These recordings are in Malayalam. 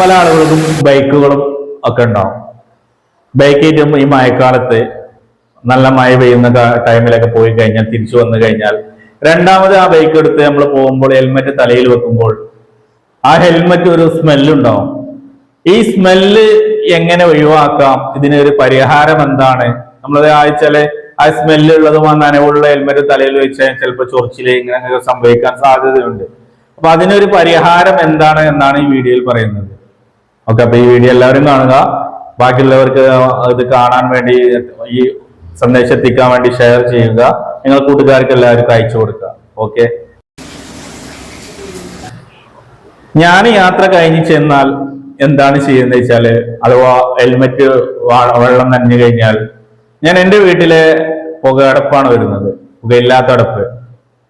പല ആളുകൾക്കും ബൈക്കുകളും ഒക്കെ ഉണ്ടാവും. ബൈക്കേറ്റും ഈ മഴക്കാലത്ത് നല്ല മഴ പെയ്യുന്ന ടൈമിലൊക്കെ പോയി കഴിഞ്ഞാൽ തിരിച്ചു വന്നു കഴിഞ്ഞാൽ രണ്ടാമത് ആ ബൈക്ക് എടുത്ത് നമ്മൾ പോകുമ്പോൾ ഹെൽമെറ്റ് തലയിൽ വെക്കുമ്പോൾ ആ ഹെൽമെറ്റ് ഒരു സ്മെല്ലുണ്ടാവും ഈ സ്മെല്ല് എങ്ങനെ ഒഴിവാക്കാം? ഇതിനൊരു പരിഹാരം എന്താണ്? നമ്മളത് ആഴ്ചയിൽ ആ സ്മെല്ല് ഉള്ളതും ആ നനവുള്ള ഹെൽമെറ്റ് തലയിൽ വെച്ചാൽ ചിലപ്പോൾ ചൊറിച്ചിൽ ഇങ്ങനെ സംഭവിക്കാൻ സാധ്യതയുണ്ട്. അപ്പൊ അതിനൊരു പരിഹാരം എന്താണ് എന്നാണ് ഈ വീഡിയോയിൽ പറയുന്നത്. ഓക്കെ അപ്പൊ ഈ വീഡിയോ എല്ലാവരും കാണുക. ബാക്കിയുള്ളവർക്ക് ഇത് കാണാൻ വേണ്ടി ഈ സന്ദേശം എത്തിക്കാൻ വേണ്ടി ഷെയർ ചെയ്യുക. നിങ്ങൾ കൂട്ടുകാർക്ക് എല്ലാവർക്കും അയച്ചു കൊടുക്കുക. ഓക്കെ? ഞാൻ യാത്ര കഴിഞ്ഞ് ചെന്നാൽ എന്താണ് ചെയ്യുന്നത് വെച്ചാൽ അഥവാ ഹെൽമെറ്റ് വെള്ളം നനഞ്ഞു കഴിഞ്ഞാൽ ഞാൻ എന്റെ വീട്ടിലെ പുകയടപ്പാണ് വരുന്നത്. പുകയില്ലാത്ത അടപ്പ്.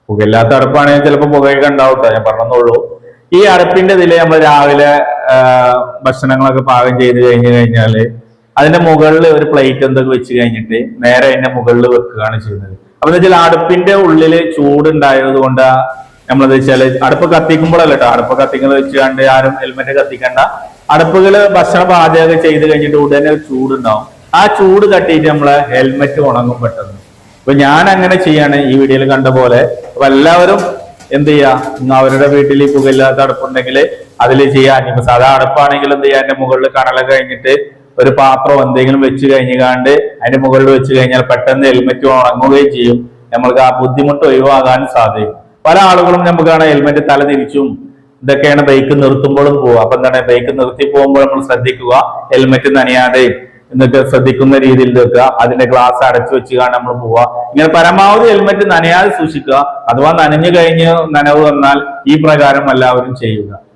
പുകയില്ലാത്ത അടപ്പാണെങ്കിൽ ചിലപ്പോൾ പുകയൊക്കെ ഉണ്ടാവട്ടോ ഞാൻ പറഞ്ഞോളൂ ഈ അടപ്പിന്റെ ഇതിൽ നമ്മൾ രാവിലെ ഭക്ഷണങ്ങളൊക്കെ പാകം ചെയ്ത് കഴിഞ്ഞു കഴിഞ്ഞാൽ അതിന്റെ മുകളിൽ ഒരു പ്ലേറ്റ് എന്തൊക്കെ വെച്ച് കഴിഞ്ഞിട്ട് നേരെ അതിന്റെ മുകളിൽ വെക്കുകയാണ് ചെയ്യുന്നത്. അപ്പൊ വെച്ചാൽ അടുപ്പിന്റെ ഉള്ളിൽ ചൂടുണ്ടായത് കൊണ്ട് നമ്മളത് വെച്ചാൽ അടുപ്പ് കത്തിക്കുമ്പോഴല്ല കേട്ടോ അടുപ്പ് കത്തിക്കുന്നത് വെച്ചുകൊണ്ട് ആരും ഹെൽമെറ്റ് കത്തിക്കണ്ട. അടുപ്പുകൾ ഭക്ഷണം പാചകം ചെയ്ത് കഴിഞ്ഞിട്ട് ഉടനെ ചൂട് ചൂടുണ്ടാവും. ആ ചൂട് തട്ടിയിട്ട് നമ്മളെ ഹെൽമെറ്റ് ഉണങ്ങും പെട്ടെന്ന്. അപ്പൊ ഞാൻ അങ്ങനെ ചെയ്യാണ് ഈ വീഡിയോയിൽ കണ്ട പോലെ. അപ്പൊ എല്ലാവരും എന്ത് ചെയ്യാ? ഇന്ന് അവരുടെ വീട്ടിൽ ഈ പുകയില്ലാത്ത അടുപ്പുണ്ടെങ്കിൽ അതിൽ ചെയ്യാ. ഇപ്പൊ സാധാ അടുപ്പാണെങ്കിൽ എന്ത് ചെയ്യാ? അതിന്റെ മുകളിൽ കണല കഴിഞ്ഞിട്ട് ഒരു പാത്രം എന്തെങ്കിലും വെച്ച് കഴിഞ്ഞാണ്ട് അതിന്റെ മുകളിൽ വെച്ച് കഴിഞ്ഞാൽ പെട്ടെന്ന് ഹെൽമെറ്റ് ഉണങ്ങുകയും ചെയ്യും. നമ്മൾക്ക് ആ ബുദ്ധിമുട്ട് ഒഴിവാകാൻ സാധിക്കും. പല ആളുകളും നമുക്കാണ് ഹെൽമെറ്റ് തല തിരിച്ചും ഇതൊക്കെയാണ് ബൈക്ക് നിർത്തുമ്പോഴും പോവുക. അപ്പൊ എന്താണ്? ബൈക്ക് നിർത്തി പോകുമ്പോൾ നമ്മൾ ശ്രദ്ധിക്കുക ഹെൽമെറ്റ് നനയാതെ എന്നൊക്കെ ശ്രദ്ധിക്കുന്ന രീതിയിൽ നിൽക്കുക അതിന്റെ ഗ്ലാസ് അടച്ചു വെച്ച് കാണാൻ നമ്മൾ പോവുക. ഇങ്ങനെ പരമാവധി ഹെൽമെറ്റ് നനയാതെ സൂക്ഷിക്കുക. അഥവാ നനഞ്ഞു കഴിഞ്ഞ് നനവ് വന്നാൽ ഈ പ്രകാരം എല്ലാവരും ചെയ്യുക.